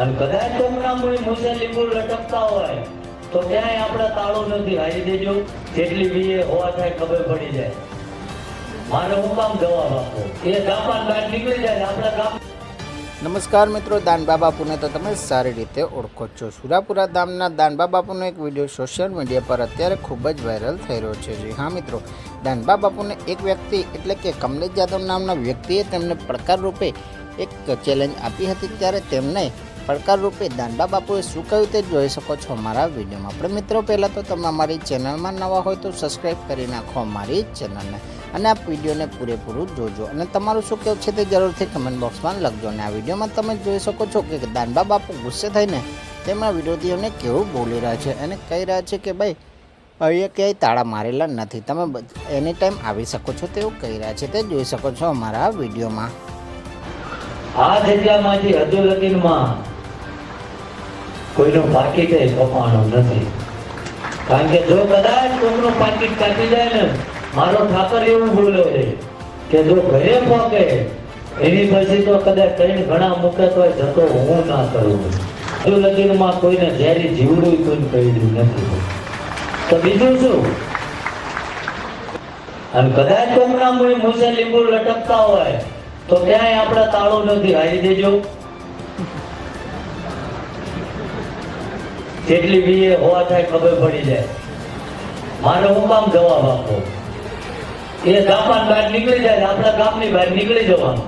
અને કદાચ કોકના કોઈ મુસે લીંબુ લટકતા હોય, તો ક્યાંય આપણે તાળો નથી હારી દેજો. જેટલી વીએ હોવા થાય ખબર પડી જાય. મારે હું કામ જવાબ આપો? એ ગામમાં બહાર નીકળી જાય આપણા ગામ નમસ્કાર મિત્રો દાનબા બાપુને તો તમે સારી રીતે ઓળખો છો. સુરાપુરા ધામના દાનબા બાપુનો એક વીડિયો સોશિયલ મીડિયા પર અત્યારે ખૂબ જ વાયરલ થઈ રહ્યો છે. જી હા મિત્રો દાનબા બાપુને એક વ્યક્તિ એટલે કે કમલેશ જાદવ નામના વ્યક્તિએ તેમને પડકાર રૂપે એક ચેલેન્જ આપી હતી. ત્યારે તેમને પડકાર દાંડા બાપુએ શું કહ્યું તે જોઈ શકો છો અમારા વિડીયોમાં. આપણે મિત્રો, પહેલાં તો તમે અમારી ચેનલમાં નવા હોય તો સબસ્ક્રાઈબ કરી નાખો અમારી ચેનલને અને આ વિડીયોને પૂરેપૂરું જોજો. અને તમારું શું કહેવું છે તે જરૂરથી કમેન્ટ બોક્સમાં લખજો. અને આ વિડીયોમાં તમે જોઈ શકો છો કે દાંડા બાપુ ગુસ્સે થઈને તેમના વિરોધીઓને કેવું બોલી રહ્યા છે અને કહી રહ્યા છે કે ભાઈ, અહીંયા ક્યાંય તાળા મારેલા નથી. તમે એની ટાઈમ આવી શકો છો તેવું કહી રહ્યા છે. તે જોઈ શકો છો અમારા વિડીયોમાં. આ જગ્યામાંથી હજુ લગીનમાં કોઈનું પાકીટ કપાણું નથી. કારણ કે જો કદાચ કોઈનું પાકીટ કાપી જાય ને, મારો ઠાકર એવું ભૂલો છે કે જો ઘરે પહોંચે એની પછી તો કદાચ કઈ ઘણા મૂકે તો જતો હું ના કરું. હજુ લગીનમાં કોઈને ઝેરી જીવડું કોઈને કહ્યું નથી. તો બીજું શું? અને કદાચ કોકના કોઈ મુસે લીંબુ લટકતા હોય, તો ક્યાંય આપણે તાળું નથી હારી દેજો. જેટલી બી હોવા થાય ખબર પડી જાય. મારે હું કામ જવાબ આપો એ જાપાન બહાર નીકળી જાય આપણા ગામની બહાર નીકળી જવાનું.